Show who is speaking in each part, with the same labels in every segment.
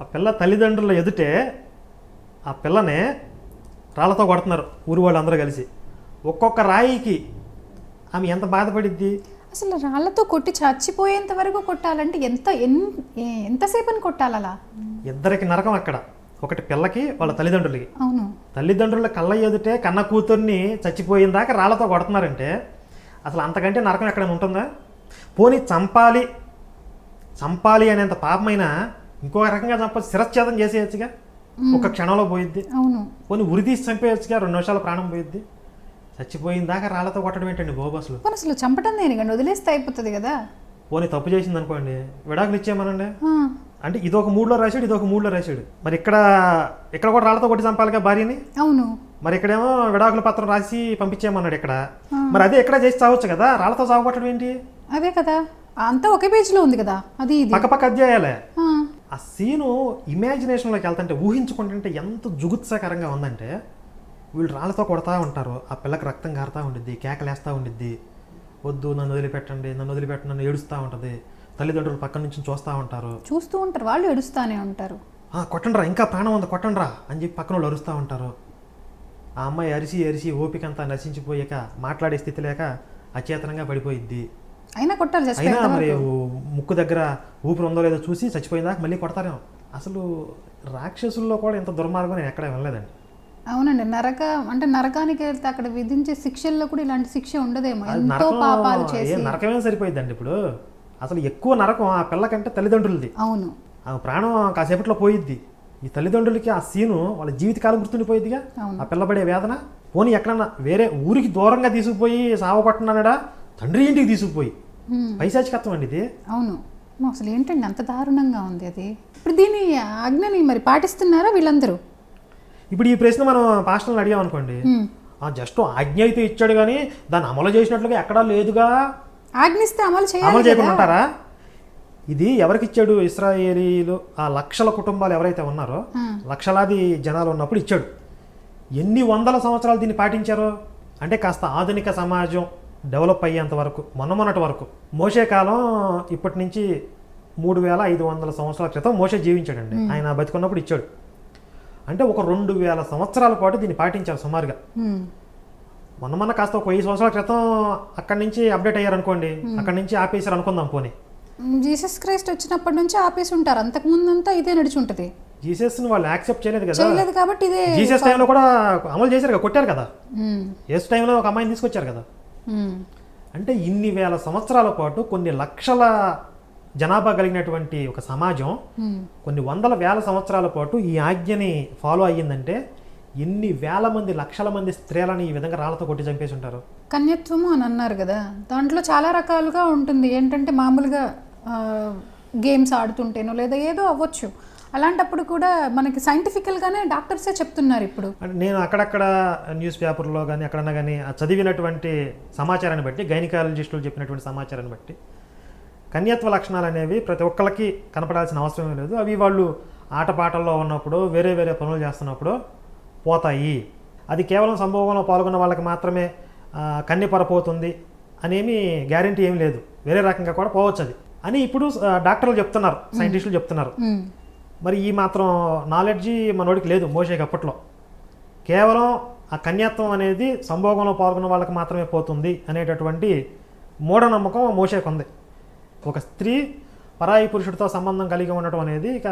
Speaker 1: ఆ పిల్ల తల్లిదండ్రుల ఎదుటే ఆ పిల్లనే రాళ్ళతో కొడుతున్నారు ఊరి వాళ్ళు అందరూ కలిసి. ఒక్కొక్క రాయికి ఆమె ఎంత బాధపడిద్ది?
Speaker 2: అసలు రాళ్ళతో కొట్టి చచ్చిపోయేంత వరకు కొట్టాలంటే ఎంత ఎంతసేపని కొట్టాలి అలా
Speaker 1: ఇద్దరికి నరకం అక్కడ. ఒకటి పిల్లకి వాళ్ళ తల్లిదండ్రులకి.
Speaker 2: అవును.
Speaker 1: తల్లిదండ్రుల కళ్ళ ఎదుటే కన్న కూతుర్ని చచ్చిపోయిన దాకా రాళ్ళతో కొడుతున్నారంటే అసలు అంతకంటే నరకం ఎక్కడైనా ఉంటుందా? పోనీ చంపాలి. చంపాలి అనేంత పాపమైనా ఇంకో రకంగా చంప శిరచ్ఛేదం చేసేయచ్చుగా. ఒక క్షణంలో పోయిద్ది.
Speaker 2: అవును.
Speaker 1: పోనీ ఉరి తీసి చంపేయచ్చుగా రెండు నిమిషాల ప్రాణం పోయిద్ది. చచ్చిపోయిన దాకా రాళ్ళతో కొట్టడం ఏంటండి బాబు అసలు
Speaker 2: చంపటం దేనికండి వదిలేస్తే అయిపోతుంది కదా.
Speaker 1: పోనీ తప్పు చేసింది అనుకోండి విడాకులు ఇచ్చేయమనండి. అంటే ఇది ఒక మూడులో రాశాడు ఇది ఒక మూడులో రాశాడు. మరి ఇక్కడ ఇక్కడ కూడా రాళ్ళతో కొట్టి చంపాలిగా భార్యని?
Speaker 2: అవును.
Speaker 1: మరి ఇక్కడేమో విడాకుల పత్రం రాసి పంపించేయమన్నాడు ఇక్కడ. మరి అదే ఎక్కడ చేసి చావచ్చు కదా? రాళ్ళతో చావగొట్టడం ఏంటి?
Speaker 2: అదే కదా. అంతా ఒకే పేజీలో ఉంది కదా. అది ఇది.
Speaker 1: పక్క పక్క అధ్యాయాలే
Speaker 2: ఆ,
Speaker 1: సీను ఇమాజినేషన్లోకి వెళ్తుంటే ఊహించుకుంటుంటే ఎంత జుగుత్సాకరంగా ఉందంటే వీళ్ళు రాళ్ళతో కొడతా ఉంటారు. ఆ పిల్లకి రక్తం కారుతా ఉండిద్ది కేకలేస్తూ ఉండిద్ది. వద్దు నన్ను వదిలిపెట్టండి నన్ను వదిలిపెట్టండి నన్ను ఏడుస్తూ ఉంటుంది. తల్లిదండ్రులు పక్క నుంచి చూస్తూ ఉంటారు.
Speaker 2: చూస్తూ ఉంటారు వాళ్ళు ఏడుస్తానే ఉంటారు.
Speaker 1: "ఆ, కొట్టండ్రా ఇంకా ప్రాణం ఉంది కొట్టండ్రా అని చెప్పి పక్కన వాళ్ళు అరుస్తూ ఉంటారు. ఆ అమ్మాయి అరిసి అరిసి ఓపిక అంతా నశించిపోయాక మాట్లాడే స్థితి లేక అచేతనంగా పడిపోయిద్ది.
Speaker 2: అయినా కొట్టాలి
Speaker 1: అయినా మరి ముక్కు దగ్గర ఊపిరి ఉందో లేదో చూసి చచ్చిపోయిందాక మళ్ళీ కొడతారేమో. అసలు రాక్షసుల్లో కూడా ఇంత దుర్మార్గం నేను ఎక్కడ వినలేదండి.
Speaker 2: అవునండి నరక అంటే నరకానికి వెళ్తే అక్కడ విధించే శిక్షల్లో కూడా ఇలాంటి శిక్ష ఉండదేమో. ఎంతో పాపాలు చేసి.
Speaker 1: నరకమే సరిపోయిందండి ఇప్పుడు? అసలు ఎక్కువ నరకం ఆ పిల్లకంటే తల్లిదండ్రులది.
Speaker 2: అవును.
Speaker 1: ఆ ప్రాణం కాసేపట్లో పోయిద్ది. ఈ తల్లిదండ్రులకి ఆ సీను వాళ్ళ జీవితకాలం గుర్తుండిపోయిద్దిగా.
Speaker 2: అవును.
Speaker 1: ఆ పిల్లబడే వేదన. పోనీ ఎక్కడన్నా వేరే ఊరికి దూరంగా తీసుకుపోయి సావ కొట్టనడా తండ్రి ఇంటికి తీసుకుపోయి. పైశాచికత్వం అండి ఇది.
Speaker 2: అవును. అసలు ఏంటండి అంత దారుణంగా ఉంది అది? ఇప్పుడు దీని ఆజ్ఞని మరి పాటిస్తున్నారా వీళ్ళందరూ?
Speaker 1: ఇప్పుడు ఈ ప్రశ్న మనం పాస్టర్ని అడిగాం అనుకోండి. జస్ట్ ఆజ్ఞ అయితే ఇచ్చాడు కానీ దాన్ని అమలు చేసినట్లుగా ఎక్కడా లేదుగా.
Speaker 2: ఆజ్ఞిస్తే అమలు
Speaker 1: అమలు చేయకుండా ఉంటారా? ఇది ఎవరికి ఇచ్చాడు ఇస్రాయేలీలు? ఆ లక్షల కుటుంబాలు ఎవరైతే ఉన్నారో. లక్షలాది జనాలు ఉన్నప్పుడు ఇచ్చాడు. ఎన్ని వందల సంవత్సరాలు దీన్ని పాటించారో? అంటే కాస్త ఆధునిక సమాజం డెవలప్ అయ్యేంత వరకు మొన్న మొన్నటి వరకు. మోసే కాలం ఇప్పటి నుంచి మూడు వేల ఐదు వందల సంవత్సరాల క్రితం మోసే జీవించాడండి. ఆయన బతికున్నప్పుడు ఇచ్చాడు. అంటే ఒక రెండు వేల సంవత్సరాల పాటు దీన్ని పాటించారు సుమారుగా. మొన్న మొన్న కాస్త ఒక వెయ్యి సంవత్సరాల క్రితం అక్కడి నుంచి అప్డేట్ అయ్యారు అనుకోండి అక్కడి నుంచి ఆపేసారు అనుకుందాం పోనీ.
Speaker 2: జీసస్ క్రైస్ట్ వచ్చినప్పటి నుంచి ఆపేసి ఉంటారు. అంతకు ముందంతా ఇదే నడిచి ఉంటుంది.
Speaker 1: జీసస్ని వాళ్ళు యాక్సెప్ట్ చేయలేదు కదా.
Speaker 2: చేయలేదు కాబట్టి ఇదే
Speaker 1: జీసస్ టైంలో కూడా అమలు చేశారు కదా కొట్టారు కదా. ఏసు టైంలో ఒక అమ్మాయిని తీసుకొచ్చారు కదా. అంటే ఇన్ని వేల సంవత్సరాల పాటు కొన్ని లక్షల జనాభా కలిగినటువంటి ఒక సమాజం. కొన్ని వందల వేల సంవత్సరాల పాటు ఈ ఆజ్ఞని ఫాలో అయ్యిందంటే ఎన్ని వేల మంది లక్షల మంది స్త్రీలని ఈ విధంగా రాళ్ళతో కొట్టి చంపేసి ఉంటారు?
Speaker 2: కన్యత్వము అని అన్నారు కదా. దాంట్లో చాలా రకాలుగా ఉంటుంది. ఏంటంటే మామూలుగా గేమ్స్ ఆడుతుంటేనో లేదా ఏదో అవ్వచ్చు. అలాంటప్పుడు కూడా మనకి సైంటిఫికల్గానే డాక్టర్సే చెప్తున్నారు ఇప్పుడు.
Speaker 1: నేను అక్కడక్కడ న్యూస్ పేపర్లో కానీ ఎక్కడన్నా కానీ చదివినటువంటి సమాచారాన్ని బట్టి గైనకాలజిస్టులు చెప్పినటువంటి సమాచారాన్ని బట్టి కన్యత్వ లక్షణాలు అనేవి ప్రతి ఒక్కళ్ళకి కనపడాల్సిన అవసరం లేదు. అవి వాళ్ళు ఆటపాటల్లో ఉన్నప్పుడు వేరే వేరే పనులు చేస్తున్నప్పుడు పోతాయి. అది కేవలం సంభోగంలో పాల్గొన్న వాళ్ళకి మాత్రమే ఆ, కన్య పొరపోతుంది అనేమి గ్యారంటీ ఏం లేదు. వేరే రకంగా కూడా పోవచ్చు అది. అని ఇప్పుడు డాక్టర్లు చెప్తున్నారు సైంటిస్టులు చెప్తున్నారు. మరి ఈ మాత్రం నాలెడ్జి మనోడికి లేదు మోషేకి అప్పట్లో. కేవలం ఆ కన్యాత్వం అనేది సంభోగంలో పాల్గొన్న వాళ్ళకి మాత్రమే పోతుంది అనేటటువంటి మూఢనమ్మకం మోషేకు ఉంది ఒక స్త్రీ పరాయి పురుషుడితో సంబంధం కలిగి ఉండటం అనేది ఇక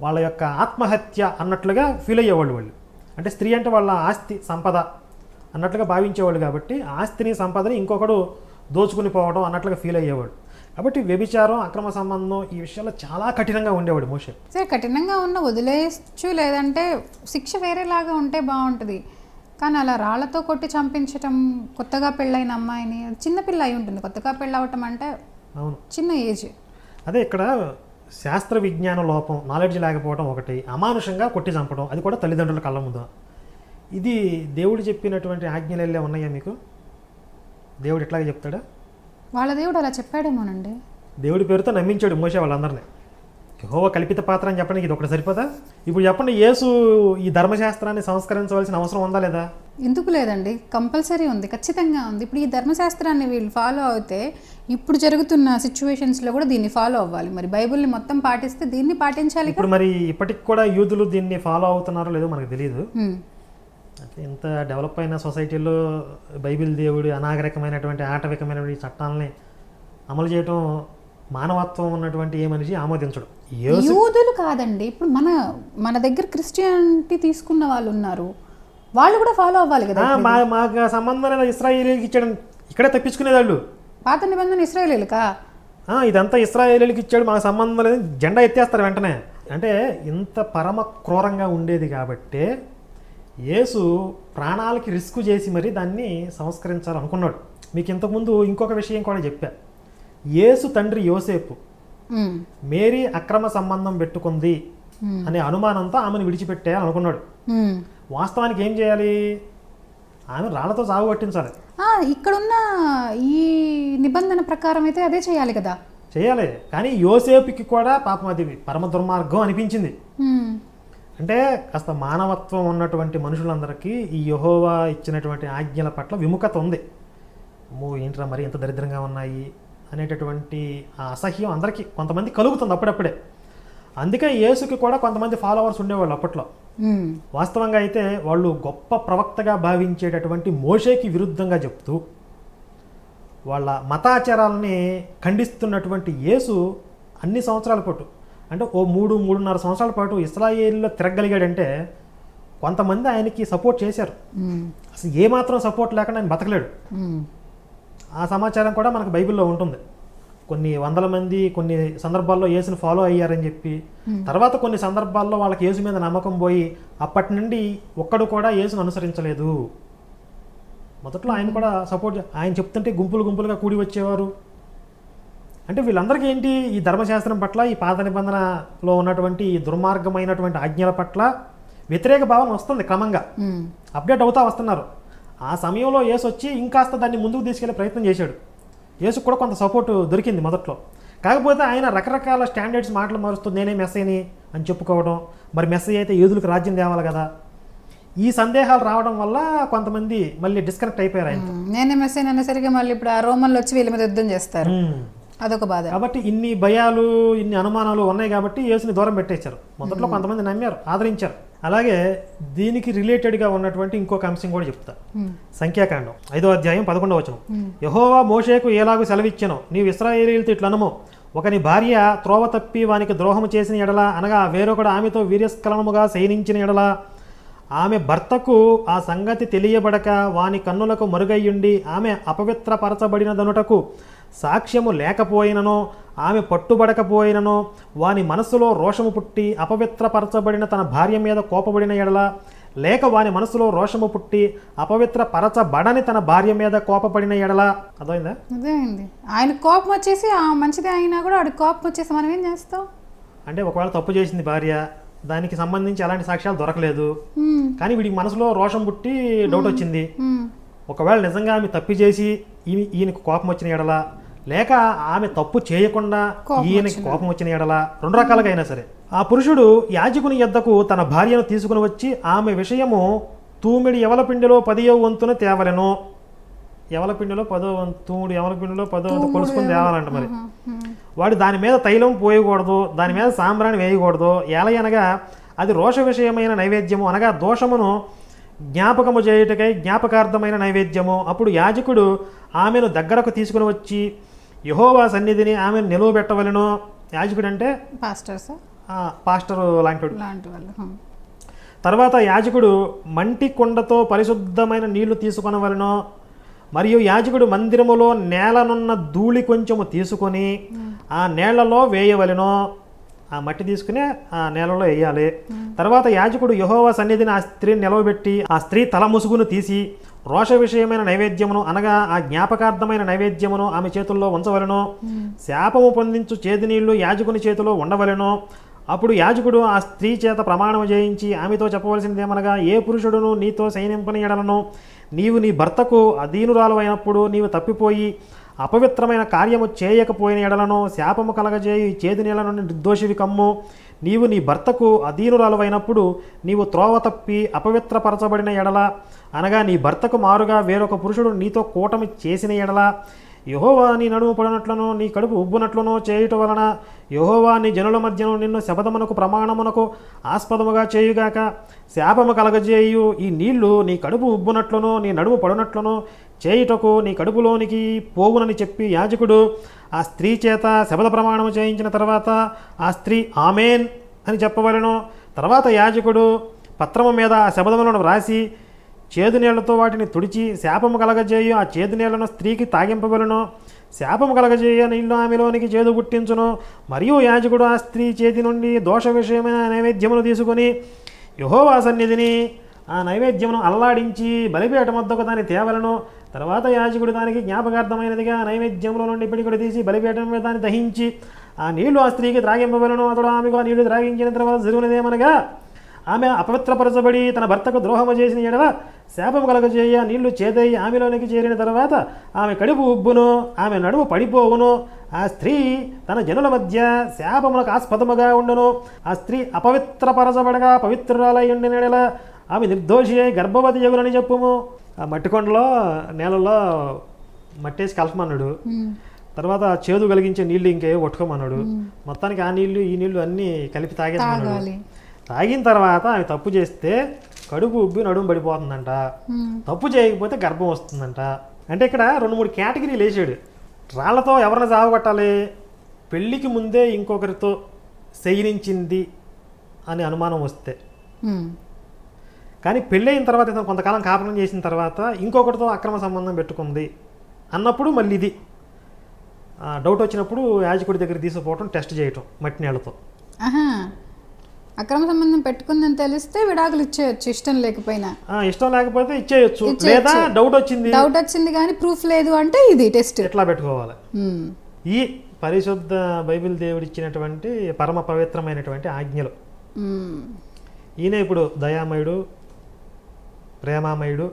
Speaker 1: వాళ్ళ యొక్క ఆత్మహత్య అన్నట్లుగా ఫీల్ అయ్యేవాళ్ళు వాళ్ళు. అంటే స్త్రీ అంటే వాళ్ళ ఆస్తి సంపద అన్నట్లుగా భావించేవాళ్ళు కాబట్టి ఆస్తిని సంపదని ఇంకొకడు దోచుకుని పోవడం అన్నట్లుగా ఫీల్ అయ్యేవాడు కాబట్టి వ్యభిచారం అక్రమ సంబంధం ఈ విషయాల్లో చాలా కఠినంగా ఉండేవాడు మోషే.
Speaker 2: సరే కఠినంగా ఉన్న వదిలేయచ్చు లేదంటే శిక్ష వేరేలాగా ఉంటే బాగుంటుంది. కానీ అలా రాళ్ళతో కొట్టి చంపించటం కొత్తగా పెళ్ళైన అమ్మాయిని చిన్న పిల్ల అయి ఉంటుంది. కొత్తగా పెళ్ళవటం అంటే
Speaker 1: అవును.
Speaker 2: చిన్న ఏజ్.
Speaker 1: అదే ఇక్కడ శాస్త్ర విజ్ఞాన లోపం నాలెడ్జ్ లేకపోవడం ఒకటి అమానుషంగా కొట్టి చంపడం అది కూడా తల్లిదండ్రుల కళ్ళ ముందు. ఇది దేవుడు చెప్పినటువంటి ఆజ్ఞలే ఉన్నాయా మీకు? దేవుడు ఎట్లాగే చెప్తాడా?
Speaker 2: వాళ్ళ దేవుడు అలా చెప్పాడేమోనండి.
Speaker 1: దేవుడి పేరుతో నమ్మించాడు మోసే వాళ్ళందరినీ. యెహోవా కల్పిత పాత్ర అని చెప్పడానికి ఇది ఒకటి సరిపోదా? ఇప్పుడు చెప్పండి యేసు ఈ ధర్మశాస్త్రాన్ని సంస్కరించవలసిన అవసరం ఉందా లేదా?
Speaker 2: ఎందుకు లేదండి? కంపల్సరీ ఉంది ఖచ్చితంగా ఉంది. ఇప్పుడు ఈ ధర్మశాస్త్రాన్ని వీళ్ళు ఫాలో అవుతే ఇప్పుడు జరుగుతున్న సిచ్యువేషన్స్లో కూడా దీన్ని ఫాలో అవ్వాలి. మరి బైబిల్ని మొత్తం పాటిస్తే దీన్ని పాటించాలి
Speaker 1: ఇప్పుడు మరి ఇప్పటికి కూడా యూదులు దీన్ని ఫాలో అవుతున్నారో లేదో మనకు తెలియదు ఇంత డెవలప్ అయిన సొసైటీలో బైబిల్ దేవుడు అనాగరికమైనటువంటి ఆటవికమైనటువంటి చట్టాలని అమలు చేయటం మానవత్వం ఉన్నటువంటి ఏ మనిషి ఆమోదించడు.
Speaker 2: యూదులు కాదండి. ఇప్పుడు మన మన దగ్గర క్రిస్టియానిటీ తీసుకున్న వాళ్ళు ఉన్నారు. వాళ్ళు కూడా ఫాలో అవ్వాలి కదా
Speaker 1: మా మాకు సంబంధం లేదా ఇస్రాయేలీకి ఇచ్చాడు. ఇక్కడే తప్పించుకునేవాళ్ళు.
Speaker 2: పాత నిబంధన ఇస్రాయేలీలకా?
Speaker 1: ఇదంతా ఇస్రాయేలీకి ఇచ్చాడు. మాకు సంబంధం లేదు. జెండా ఎత్తేస్తారు వెంటనే. అంటే ఇంత పరమ క్రూరంగా ఉండేది కాబట్టే యేసు ప్రాణాలకి రిస్క్ చేసి మరి దాన్ని సంస్కరించాలనుకున్నాడు మీకు ఇంతకుముందు ఇంకొక విషయం కూడా చెప్పా యేసు తండ్రి యోసేపు. మేరీ అక్రమ సంబంధం పెట్టుకుంది. అనే అనుమానంతో ఆమెను విడిచిపెట్టేయాలనుకున్నాడు
Speaker 2: హ్మ్.
Speaker 1: వాస్తవానికి ఏం చేయాలి ఆమె రాళ్ళతో సాగు పట్టించాలి
Speaker 2: ఇక్కడున్న ఈ నిబంధన ప్రకారం అయితే అదే చేయాలి కదా
Speaker 1: చేయాలి కానీ యోసేపుకి కూడా పాపం అది పరమ దుర్మార్గం అనిపించింది. అంటే కాస్త మానవత్వం ఉన్నటువంటి మనుషులందరికీ ఈ యహోవా ఇచ్చినటువంటి ఆజ్ఞల పట్ల విముఖత ఉంది. అమ్మో ఏంట్రా మరి ఎంత దరిద్రంగా ఉన్నాయి అనేటటువంటి ఆ అసహ్యం అందరికీ కొంతమంది కలుగుతుంది అప్పుడప్పుడే. అందుకే యేసుకి కూడా కొంతమంది ఫాలోవర్స్ ఉండేవాళ్ళు అప్పట్లో. వాస్తవంగా అయితే వాళ్ళు గొప్ప ప్రవక్తగా భావించేటటువంటి మోషేకి విరుద్ధంగా చెప్తూ వాళ్ళ మతాచారాలని ఖండిస్తున్నటువంటి యేసు అన్ని సంవత్సరాల పాటు అంటే ఓ మూడు మూడున్నర సంవత్సరాల పాటు ఇస్రాయేల్లో తిరగలిగాడంటే కొంతమంది ఆయనకి సపోర్ట్ చేశారు. అసలు ఏమాత్రం సపోర్ట్ లేకుండా ఆయన బతకలేడు. ఆ సమాచారం కూడా మనకు బైబిల్లో ఉంటుంది. కొన్ని వందల మంది కొన్ని సందర్భాల్లో యేసుని ఫాలో అయ్యారని చెప్పి తర్వాత కొన్ని సందర్భాల్లో వాళ్ళకి యేసు మీద నమ్మకం పోయి అప్పటి నుండి ఒక్కడు కూడా యేసును అనుసరించలేదు. మొదట్లో ఆయన కూడా సపోర్ట్ ఆయన చెప్తుంటే గుంపులు గుంపులుగా కూడి వచ్చేవారు. అంటే వీళ్ళందరికీ ఏంటి ఈ ధర్మశాస్త్రం పట్ల ఈ పాత నిబంధనలో ఉన్నటువంటి ఈ దుర్మార్గమైనటువంటి ఆజ్ఞల పట్ల వ్యతిరేక భావన వస్తుంది క్రమంగా. అప్డేట్ అవుతా వస్తున్నారు. ఆ సమయంలో యేసు వచ్చి ఇంకాస్త దాన్ని ముందుకు తీసుకెళ్ళే ప్రయత్నం చేశాడు. యేసుకు కూడా కొంత సపోర్ట్ దొరికింది మొదట్లో. కాకపోతే ఆయన రకరకాల స్టాండర్డ్స్ మాటలు మారుస్తూ నేనే మెస్సైని అని చెప్పుకోవడం మరి మెస్సై అయితే యూదులకు రాజ్యం తేవాలి కదా? ఈ సందేహాలు రావడం వల్ల కొంతమంది మళ్ళీ డిస్కనెక్ట్ అయిపోయారు ఆయన.
Speaker 2: నేనే మెసేజ్ అనేసరికి మళ్ళీ ఇప్పుడు ఆ రోమన్లు వచ్చి వీళ్ళ మీద యుద్ధం చేస్తారు. అదొక బాధ.
Speaker 1: కాబట్టి ఇన్ని భయాలు ఇన్ని అనుమానాలు ఉన్నాయి కాబట్టి యేసుని దూరం పెట్టేశారు. మొదట్లో కొంతమంది నమ్మారు ఆదరించారు. అలాగే దీనికి రిలేటెడ్గా ఉన్నటువంటి ఇంకొక అంశం కూడా చెప్తా. సంఖ్యాకాండం ఐదో అధ్యాయం పదకొండవ వచనం. యహోవా మోషేకు ఎలాగూ సెలవిచ్చెను? నీవు ఇస్రాయేలీలతో ఇట్లనము ఒకని భార్య త్రోవ తప్పి వానికి ద్రోహము చేసిన ఎడల అనగా వేరొకడు ఆమెతో వీర్యస్ఖలనముగా శయనించిన ఎడల. ఆమె భర్తకు ఆ సంగతి తెలియబడక వాని కన్నులకు మరుగయ్యుండి ఆమె అపవిత్రపరచబడినదనుటకు సాక్ష్యము లేకపోయిననో ఆమె పట్టుబడకపోయిననో వాని మనస్సులో రోషము పుట్టి అపవిత్రపరచబడిన తన భార్య మీద కోపబడిన ఎడల లేక వాని మనసులో రోషము పుట్టి అపవిత్ర పరచబడని తన భార్య మీద కోపపడిన ఎడల. అర్థమైందా?
Speaker 2: అదే అయింది ఆయన కోపం వచ్చేసి ఆ మంచిదే అయినా కూడా వాడికి కోపం వచ్చేసి మనం ఏం చేస్తాం?
Speaker 1: అంటే ఒకవేళ తప్పు చేసింది భార్య దానికి సంబంధించి ఎలాంటి సాక్ష్యాలు దొరకలేదు. కానీ వీడికి మనసులో రోషం పుట్టి డౌట్ వచ్చింది. ఒకవేళ నిజంగా ఆమె తప్పి చేసి ఈయన ఈయనకు కోపం వచ్చిన ఎడల లేక ఆమె తప్పు చేయకుండా ఈయనకి కోపం వచ్చిన ఎడల రెండు రకాలుగా అయినా సరే. ఆ పురుషుడు యాజకుని యొద్దకు తన భార్యను తీసుకుని వచ్చి ఆమె విషయము తూమిడి ఎవల పిండిలో పదియో వంతున తేవలెను. ఎవల పిండిలో పదో వంతు తూముడు ఎవల పిండిలో పదో వంతు కొలుసుకుని తేవాలంట మరి. వాడు దాని మీద తైలం పోయకూడదు దాని మీద సాంబ్రాణి వేయకూడదు ఎలయనగా అది రోష విషయమైన నైవేద్యము అనగా దోషమును జ్ఞాపకము చేయుటకై జ్ఞాపకార్థమైన నైవేద్యము. అప్పుడు యాజకుడు ఆమెను దగ్గరకు తీసుకుని వచ్చి యహోవా సన్నిధిని ఆమెను నిలువబెట్టవలను యాజకుడు అంటే
Speaker 2: పాస్టర్స్
Speaker 1: పాస్టర్ లాంటి
Speaker 2: లాంటి వాళ్ళు.
Speaker 1: తర్వాత యాజకుడు మంటి కుండతో పరిశుద్ధమైన నీళ్ళు తీసుకొనవలెను మరియు యాజకుడు మందిరములో నేలనున్న ధూళి కొంచెము తీసుకొని ఆ నేలలో వేయవలెను ఆ మట్టి తీసుకుని ఆ నేలలో వేయాలి. తర్వాత యాజకుడు యహోవా సన్నిధిని ఆ స్త్రీని నిలవబెట్టి ఆ స్త్రీ తల ముసుగును తీసి రోష విషయమైన నైవేద్యమును అనగా ఆ జ్ఞాపకార్థమైన నైవేద్యమును ఆమె చేతుల్లో ఉంచవలెను. శాపము పొందించు చేతి నీళ్ళు యాజకుని చేతిలో ఉండవలెను. అప్పుడు యాజకుడు ఆ స్త్రీ చేత ప్రమాణం చేయించి ఆమెతో చెప్పవలసిందేమనగా ఏ పురుషుడును నీతో సైనింపని ఎడలను. నీవు నీ భర్తకు అధీనురాలు అయినప్పుడు నీవు తప్పిపోయి అపవిత్రమైన కార్యము చేయకపోయిన ఎడలను. శాపము కలగజేయి చేతి నీళ్ళ నుండి నిర్దోషివి కమ్ము. నీవు నీ భర్తకు అధీనురాలువైనప్పుడు నీవు త్రోవ తప్పి అపవిత్రపరచబడిన ఎడల అనగా నీ భర్తకు మారుగా వేరొక పురుషుడు నీతో కూటమి చేసిన ఎడల యహోవా నీ నడుము పడినట్లను నీ కడుపు ఉబ్బునట్లను చేయుట వలన యహోవా నీ జనుల మధ్యను నిన్ను శపథమునకు ప్రమాణమునకు ఆస్పదముగా చేయుగాక శాపము కలగజేయు. ఈ నీళ్ళు నీ కడుపు ఉబ్బునట్లను నీ నడుము పడినట్లును చేయుటకు నీ కడుపులోనికి పోవునని చెప్పి యాజకుడు ఆ స్త్రీ చేత శబద ప్రమాణము చేయించిన తర్వాత ఆ స్త్రీ ఆమెన్ అని చెప్పవలను. తర్వాత యాజకుడు పత్రము మీద ఆ శబదములను వ్రాసి చేదు నీళ్ళతో వాటిని తుడిచి శాపము కలగజేయు ఆ చేదు నీళ్ళను స్త్రీకి తాగింపవలను. శాపము కలగజేయ నీళ్ళు ఆమెలోనికి చేదు గుట్టించును. మరియు యాజకుడు ఆ స్త్రీ చేతి నుండి దోష విషయమైన నైవేద్యమును తీసుకొని యహోవా సన్నిధిని ఆ నైవేద్యమును అల్లాడించి బలిపేట వద్దకు దాన్ని తేవలను. తర్వాత యాజకుడు దానికి జ్ఞాపకార్థమైనదిగా నైవేద్యంలో నుండి పిడికుడు తీసి బలిపీఠం మీద దాన్ని దహించి ఆ నీళ్ళు ఆ స్త్రీకి త్రాగింపవలను అతడు ఆమెకు ఆ నీళ్ళు త్రాగించిన తర్వాత జరుగునదేమనగా ఆమె అపవిత్రపరచబడి తన భర్తకు ద్రోహము చేసిన ఎడల శాపము కలగజేయ నీళ్ళు చేదై ఆమెలోనికి చేరిన తర్వాత ఆమె కడుపు ఉబ్బును ఆమె నడుము పడిపోవును ఆ స్త్రీ తన జనుల మధ్య శాపములకు ఆస్పదముగా ఉండును. ఆ స్త్రీ అపవిత్రపరచబడగా పవిత్రురాలై ఉండిన ఎడల ఆమె నిర్దోషి అయి గర్భవతి యగునని చెప్పుము. ఆ మట్టికొండలో నేలలో మట్టేసి కలపమన్నాడు. తర్వాత చేదు కలిగించే నీళ్ళు ఇంకేవో కొట్టుకోమన్నాడు. మొత్తానికి ఆ నీళ్ళు ఈ నీళ్ళు అన్నీ కలిపి
Speaker 2: తాగాలి.
Speaker 1: తాగిన తర్వాత ఆమె తప్పు చేస్తే కడుపు ఉబ్బి నడుము పడిపోతుందంట. తప్పు చేయకపోతే గర్భం వస్తుందంట. అంటే ఇక్కడ రెండు మూడు కేటగిరీలు వేసాడు. రాళ్ళతో ఎవరిని సాగొట్టాలి పెళ్ళికి ముందే ఇంకొకరితో శయనించింది అని అనుమానం వస్తే. కానీ పెళ్ళైన తర్వాత ఇతను కొంతకాలం కాపురం చేసిన తర్వాత ఇంకొకరితో అక్రమ సంబంధం పెట్టుకుంది అన్నప్పుడు మళ్ళీ ఇది. డౌట్ వచ్చినప్పుడు యాజకుడి దగ్గర తీసుకుపోవటం టెస్ట్ చేయటం మట్టి నీళ్ళతో.
Speaker 2: అక్రమ సంబంధం పెట్టుకుందని తెలిస్తే విడాకులు ఇచ్చేయచ్చు ఇష్టం లేకపోయినా.
Speaker 1: ఇష్టం లేకపోతే ఇచ్చేయచ్చు. లేదా డౌట్ వచ్చింది.
Speaker 2: డౌట్ వచ్చింది కానీ ప్రూఫ్ లేదు అంటే ఇది టెస్ట్.
Speaker 1: ఎట్లా పెట్టుకోవాలి? ఈ పరిశుద్ధ బైబిల్ దేవుడు ఇచ్చినటువంటి పరమ పవిత్రమైనటువంటి ఆజ్ఞలు. ఈయన ఇప్పుడు దయామయుడు ప్రేమామయుడు